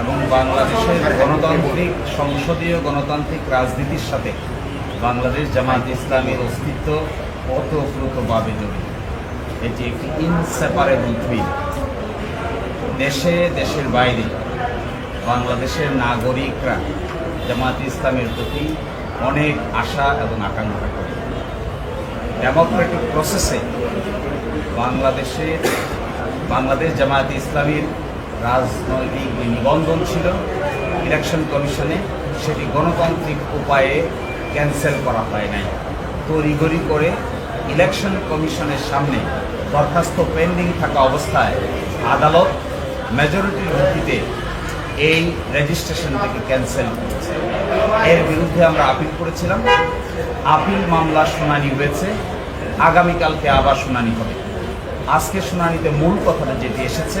এবং বাংলাদেশের গণতান্ত্রিক, সংসদীয় গণতান্ত্রিক রাজনীতির সাথে বাংলাদেশ জামাত ইসলামের অস্তিত্ব ওতপ্রোতভাবে জড়িত। এটি একটি ইনসেপারেবল টুইন দেশে, দেশের বাইরে বাংলাদেশের নাগরিকরা জামাত ইসলামের প্রতি অনেক আশা এবং আকাঙ্ক্ষা করে। ডেমোক্রেটিক প্রসেসে বাংলাদেশের, বাংলাদেশ জামায়াতে ইসলামীর রাজনৈতিক যে নিবন্ধন ছিল ইলেকশন কমিশনে, সেটি গণতান্ত্রিক উপায়ে ক্যান্সেল করা হয় নাই। তড়িগড়ি করে ইলেকশন কমিশনের সামনে দরখাস্ত পেন্ডিং থাকা অবস্থায় আদালত মেজরিটির ভিত্তিতে এই রেজিস্ট্রেশন থেকে ক্যান্সেল করেছে। এর বিরুদ্ধে আমরা আপিল করেছিলাম। আপিল মামলা শুনানি হয়েছে। আগামীকালকে আবার শুনানি হবে। আজকে শুনানিতে মূল কথাটা যেটি এসেছে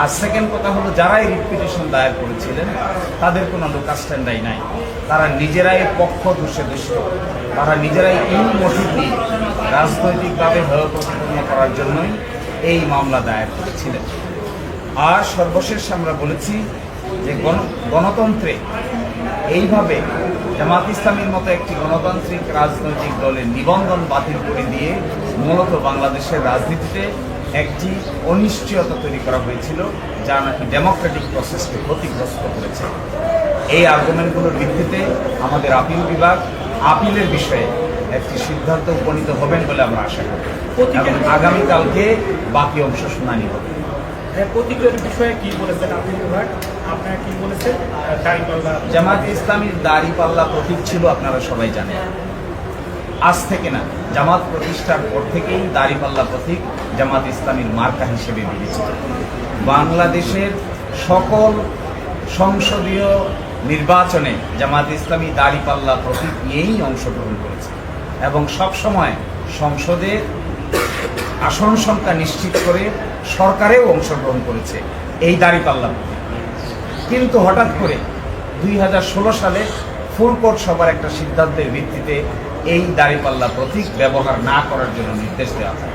আর সেকেন্ড কথা হলো, যারাই রিপিটেশন দায়ের করেছিলেন, তাদের কোনো লোকাল স্ট্যান্ডাই নাই। তারা নিজেরাই পক্ষ দোষে দূষিত তারা নিজেরাই ইন মোটিভ নিয়ে রাজনৈতিকভাবে হেয় প্রতিপন্ন করার জন্যই এই মামলা দায়ের করেছিলেন। আর সর্বশেষ আমরা বলেছি যে গণ, গণতন্ত্রে এইভাবে জামাত ইসলামীর মতো একটি গণতান্ত্রিক রাজনৈতিক দলের নিবন্ধন বাতিল করে দিয়ে মূলত বাংলাদেশের রাজনীতিতে একটি অনিশ্চয়তা তৈরি করা হয়েছিল যা নাকি ডেমোক্রেটিক প্রসেসকে ক্ষতিগ্রস্ত করেছে। এই আর্গুমেন্টগুলোর ভিত্তিতে আমাদের আপিল বিভাগ আপিলের বিষয়ে একটি সিদ্ধান্ত উপনীত হবেন বলে আমরা আশা করি। এবং আগামীকালকে বাকি অংশ শুনানি হবে। হ্যাঁ, প্রতিক্রিয়ার বিষয়ে কি বলেছেন আপনি বিভাগ? আপনারা কি বলেছেন? জামাত ইসলামীর দাড়ি পাল্লা প্রতীক ছিল আপনারা সবাই জানেন। আজ থেকে না, জামাত প্রতিষ্ঠার পর থেকেই দাড়িপাল্লা প্রতীক জামাত ইসলামীর মার্কা হিসেবে বিবেচিত। বাংলাদেশের সকল সংসদীয় নির্বাচনে জামাত ইসলামী দাড়িপাল্লা প্রতীক নিয়েই অংশগ্রহণ করেছে এবং সবসময় সংসদে আসন সংখ্যা নিশ্চিত করে সরকারেও অংশগ্রহণ করেছে এই দাড়িপাল্লা প্রতীক। কিন্তু হঠাৎ করে দুই হাজার ষোলো সালে ফুলকোট সভার একটা সিদ্ধান্তের ভিত্তিতে এই দাড়িপাল্লা প্রতীক ব্যবহার না করার জন্য নির্দেশ দেওয়া হয়।